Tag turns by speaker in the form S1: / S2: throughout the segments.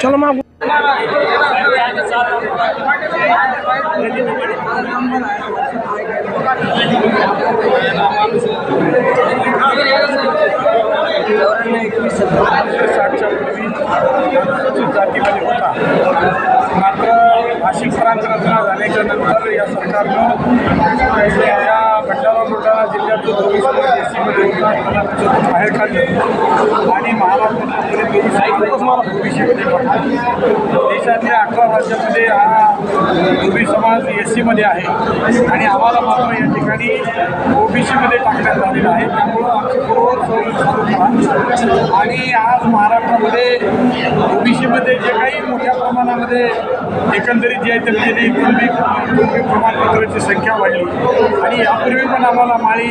S1: चलो मग
S2: साठच्या पूर्वी जातीमध्ये होता मात्र भाषिक प्रांतरचना झाल्याच्यानंतर या सरकारनं या भंडारा बुलढाणा जिल्ह्यात जो चोवीस एस सीमध्ये होता त्याला त्याच्यातून बाहेर काढलं आणि महाराष्ट्रात मला देशातल्या अठरा राज्यामध्ये हा ओबी समाज एस सीमध्ये आहे. आणि आम्हाला मात्र या ठिकाणी ओबीसीमध्ये टाकण्यात आलेलं आहे. त्यामुळं आमची पूर्व आणि आज महाराष्ट्रामध्ये ओबीसीमध्ये जे काही मोठ्या प्रमाणामध्ये एकंदरीत जे आहे ते म्हणजे कुणबी प्रमाणपत्राची संख्या वाढली. आणि यापूर्वी पण आम्हाला माळी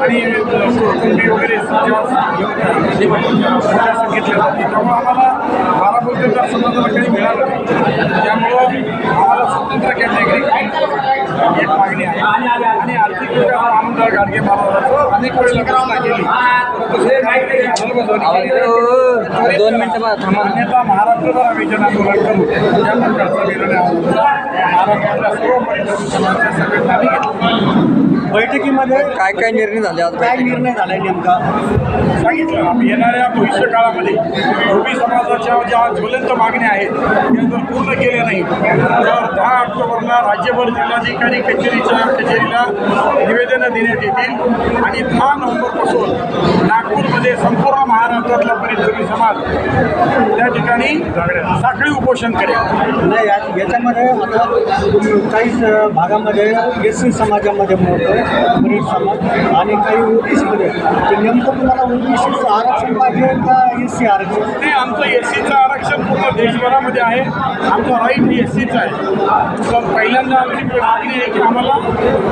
S2: आणि वगैरे आम्हाला बारा समाजाला काही मिळालं नाही त्यामुळं आम्हाला स्वतंत्र कॅटेगरी एक मागणी आहे आणि आर्थिक विकास आमदार गाडगे महाराजांचं अनेक वेळेला घोषणा केली
S1: दोन मिनिटं थांबा.
S2: अन्यथा महाराष्ट्रभर आम्ही करू प्रकारचा निर्णय महाराष्ट्रातल्या सर्व समाजाच्या घेतला.
S3: बैठकीमध्ये
S1: काय काय निर्णय झाले आज
S3: काय निर्णय झालाय नेमका?
S2: सांगितलं येणाऱ्या भविष्य काळामध्ये ओबी समाजाच्या ज्या ज्वलंत मागण्या आहेत त्या जर पूर्ण केल्या नाही. तर दहा ऑक्टोबरला राज्यभर जिल्हाधिकारी कचेरीच्या कचेरीला निवेदनं देण्यात येतील आणि दहा नोव्हेंबरपासून नागपूरमध्ये संपूर्ण महाराष्ट्रातला ओबी समाज त्या ठिकाणी साखळी उपोषण करेल.
S3: नाही या- याच्यामध्ये आता काही भागामध्ये एस सी समाजामध्ये मोठं समाज आणि काही ओबीसीमध्ये ते नेमकं तुम्हाला ओबीसीचं आरक्षण पाहिजे का एस सी आरक्षण?
S2: नाही आमचं एस सीचं आरक्षण पूर्ण देशभरामध्ये आहे. आमचा राईट एस सीचा आहे. तर पहिल्यांदा आमची मागणी आहे की आम्हाला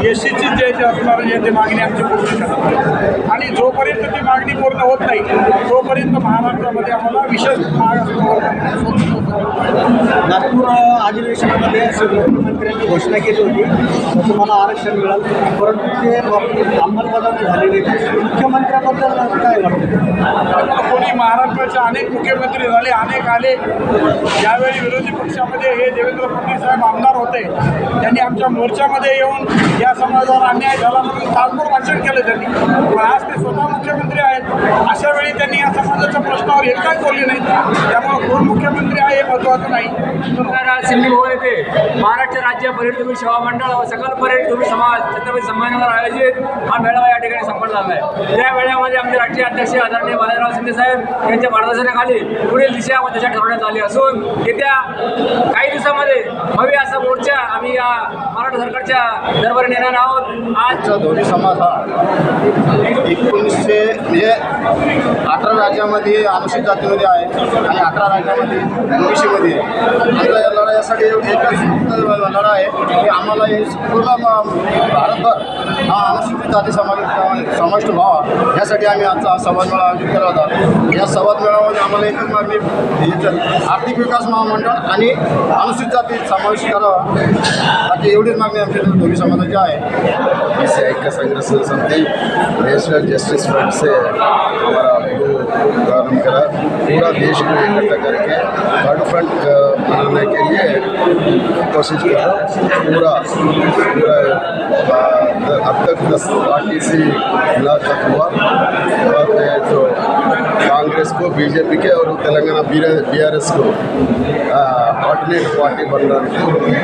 S2: एस सीची जे असणार जे ते मागणी आमची पूर्ण करा आणि जोपर्यंत ती मागणी पूर्ण होत नाही तोपर्यंत महाराष्ट्रामध्ये आम्हाला विशेष
S3: नागपूर अधिवेशनामध्ये मुख्यमंत्र्यांनी घोषणा केली होती तुम्हाला आरक्षण मिळाल. परंतु ते अंमलबजावणी झालेली नाही. मुख्यमंत्र्याबद्दल काय वाटतं?
S2: कोणी महाराष्ट्राचे अनेक मुख्यमंत्री झाले अनेक आले. ज्यावेळी विरोधी पक्षामध्ये हे देवेंद्र फडणवीस साहेब आमदार होते. त्यांनी आमच्या मोर्चामध्ये येऊन या समाजावर अन्याय झाला म्हणून तासभर भाषण केलं त्यांनी. पण आज ते स्वतः मुख्यमंत्री आहेत. अशा वेळी त्यांनी या समाजाच्या प्रश्नावर हे काय बोलले नाही. त्यामुळे कोण मुख्यमंत्री आहे हे महत्त्वाचं नाही.
S4: महाराज सिंधी मोहोळ येथे महाराष्ट्र राज्य पर्यटन तुम्ही सेवा मंडळ व सकल पर्यटन तुम्ही समाज छत्रपती संमेलनावर आयोजित हा मेळावा या ठिकाणी संपन्न झाला आहे. त्या वेळामध्ये आमचे राष्ट्रीय अध्यक्ष आदरणीय बालाजीराव शिंदे साहेब यांच्या मार्गदर्शनाखाली पुढील दिशा व दिशा ठरवण्यात आली असून येत्या काही मध्ये भव्य असा मोर्चा. आम्ही या महाराष्ट्र सरकारच्या दरबारी नेणार आहोत. आज
S5: आजचा धोनी समाज हा. एकोणीसशे म्हणजे अठरा राज्यामध्ये अनुसूचित जातीमध्ये आहे आणि अकरा राज्यामध्ये ओबीसीमध्ये आहे. यासाठी एकच लढा आहे की आम्हाला हे पूर्ण भारतभर हा अनुसूचित जाती समाज समाविष्ट व्हावा. यासाठी आम्ही आजचा हा संवाद मेळा आयोजित केला होता या संवाद मेळामध्ये आम्हाला एकच मागणी आर्थिक विकास महामंडळ आणि अनुसूचित जाती समावेश करावा. बाकी एवढीच मागणी आमच्या दोन्ही समाजाची आहे.
S6: इस ऐक्य संघ से समिति नेशनल जस्टिस फ्रंट से हमारा प्रारंभ करा। पूरा देश को इकट्ठा करके थर्ड फ्रंट बनाने के लिए कोशिश करा। पूरा पूरा अब तक दस पार्टी से मिला तक हुआ। और जो कांग्रेस को बीजेपी के और तेलंगाना बी आर एस को ऑर्डिनेट पार्टी बनाने की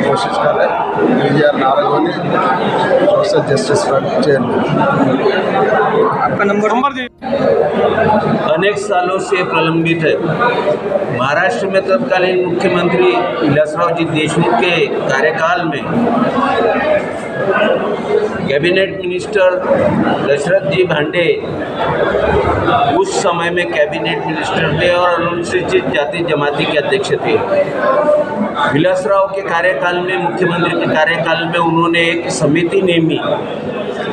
S6: कोशिश कर रहे हैं। B R Narayan social justice front chairman
S1: आपका नंबर?
S7: अनेक सालों से प्रलंबित है। महाराष्ट्र में तत्कालीन मुख्यमंत्री विलासराव जी देशमुख के कार्यकाल में कैबिनेट मिनिस्टर दशरथ जी भांडे उस समय में कैबिनेट मिनिस्टर थे और अनुसूचित जाति जमाती के अध्यक्ष थे। विलासराव के कार्यकाल में मुख्यमंत्री के कार्यकाल में उन्होंने एक समिति नेमी।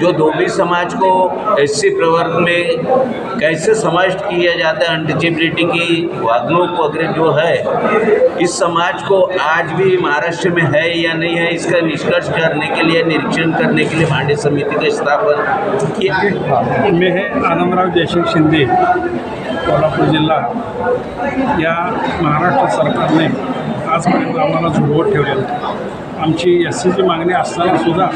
S7: जो धोबी समाज को एस प्रवर्ग में कैसे समाविष्ट किया जाता है अनटचेबिलिटी की वागणूक वगैरह जो है, इस समाज को आज भी महाराष्ट्र में है या नहीं है, इसका निष्कर्ष करने के लिए, निरीक्षण करने के लिए भांडे समिति का स्थापन किया
S8: मी हे आनंदराव जयसिंग शिंदे, कोल्हापूर जिल्हा या महाराष्ट्र सरकारने आजपर्यंत आम्हाला झुडवत ठेवलेलं. आमची एस सीची मागणी असताना सुद्धा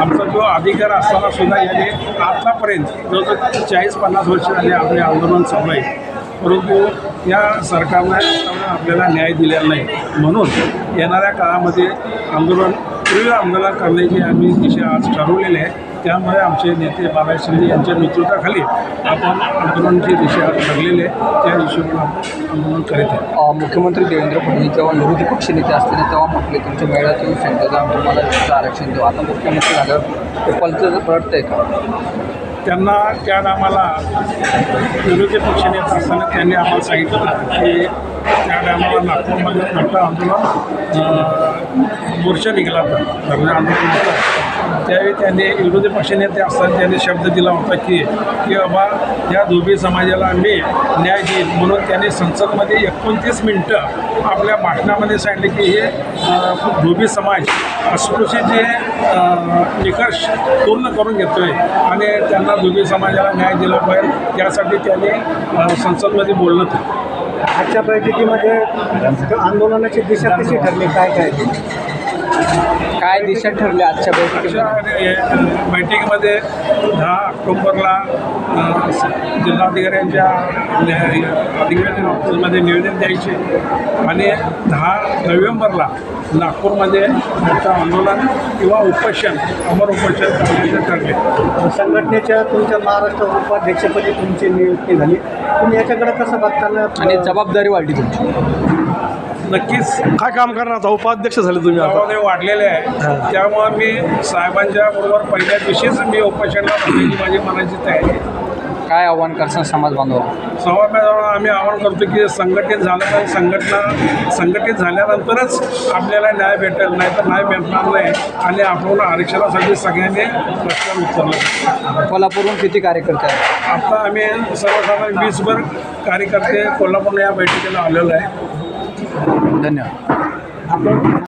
S8: आमचा जो अधिकार असताना सुद्धा याने आतापर्यंत जवळजवळ चाळीस पन्नास वर्ष झाले आपले आंदोलन चालू आहे. परंतु या सरकारनं आपल्याला न्याय दिलेला नाही. म्हणून येणाऱ्या काळामध्ये आंदोलन तीव्र आंदोलन करण्याची आम्ही दिशा आज ठरवलेली आहे. त्यामुळे आमचे नेते बालाजी शिंदे यांच्या नेतृत्वाखाली आपण आंदोलनाची दिशा ठरलेली आहे. त्या हिशोबाने आपण आंदोलन करीत आहे.
S1: मुख्यमंत्री देवेंद्र फडणवीस जेव्हा विरोधी पक्षनेते असताना तेव्हा म्हटले तुमच्या मेळ्यात येऊन सांगतात आम्ही तुम्हाला आरक्षण देऊ. आता मुख्यमंत्री झाल्यावर ते पलचं पडतंय का?
S8: त्यांना त्या टायमाला विरोधी पक्षनेता असताना त्यांनी आम्हाला सांगितलं की त्या टायमाला नागपूरमध्ये मोठं आंदोलन मोर्चा निघाला होता. धरणे आंदोलन त्यावेळी त्यांनी विरोधी पक्षनेते असताना त्यांनी शब्द दिला होता की की बाबा या धोबी समाजाला आम्ही न्याय देईल म्हणून त्यांनी संसदमध्ये एकोणतीस मिनटं आपल्या भाषणामध्ये सांगितले की हे धोबी समाज अस्पृश्यचे निकष पूर्ण करून घेतो आहे आणि त्यांना धोबी समाजाला न्याय दिला पाहिजे यासाठी त्यांनी संसदमध्ये बोललं होतं.
S3: आजच्या बैठकीमध्ये आंदोलनाची दिशा कशी ठरली? काय काय?
S1: काय दिशा ठरली आजच्या बैठकीमध्ये?
S8: बैठकीमध्ये दहा ऑक्टोबरला जिल्हाधिकाऱ्यांच्या न- अधिकाऱ्यांच्या ऑफिसमध्ये निवेदन द्यायचे आणि दहा नोव्हेंबरला नागपूरमध्ये मोठं आंदोलन किंवा उपोषण अमर उपोषण करण्याचे ठरले.
S3: संघटनेच्या तुमच्या महाराष्ट्र उपाध्यक्षपदी तुमची नियुक्ती झाली. तुम्ही याच्याकडे कसं बघताना?
S1: आणि जबाबदारी वाढली तुमची.
S8: नक्कीच.
S9: काय काम करणार आता? उपाध्यक्ष झाले तुम्ही आता.
S8: वाढलेले आहे. त्यामुळं मी साहेबांच्या बरोबर पहिल्या दिवशीच मी उपोषणला माझी मनाची तयारी आहे.
S1: काय आव्हान करसान समाज बांधवाला?
S8: सभापतीवर आम्ही आवाहन करतो की संघटित झालं पाहिजे. संघटना संघटित झाल्यानंतरच आपल्याला न्याय भेटेल नाही तर न्याय भेटणार नाही आणि आपण आरक्षणासाठी सगळ्यांनी रस्त्यावर उतरलं
S1: कोल्हापूरहून किती कार्यकर्ते आहेत?
S8: आता आम्ही सर्वसाधारण वीसभर कार्यकर्ते कोल्हापूर या बैठकीला आलेलो आहे.
S1: धन्यवाद.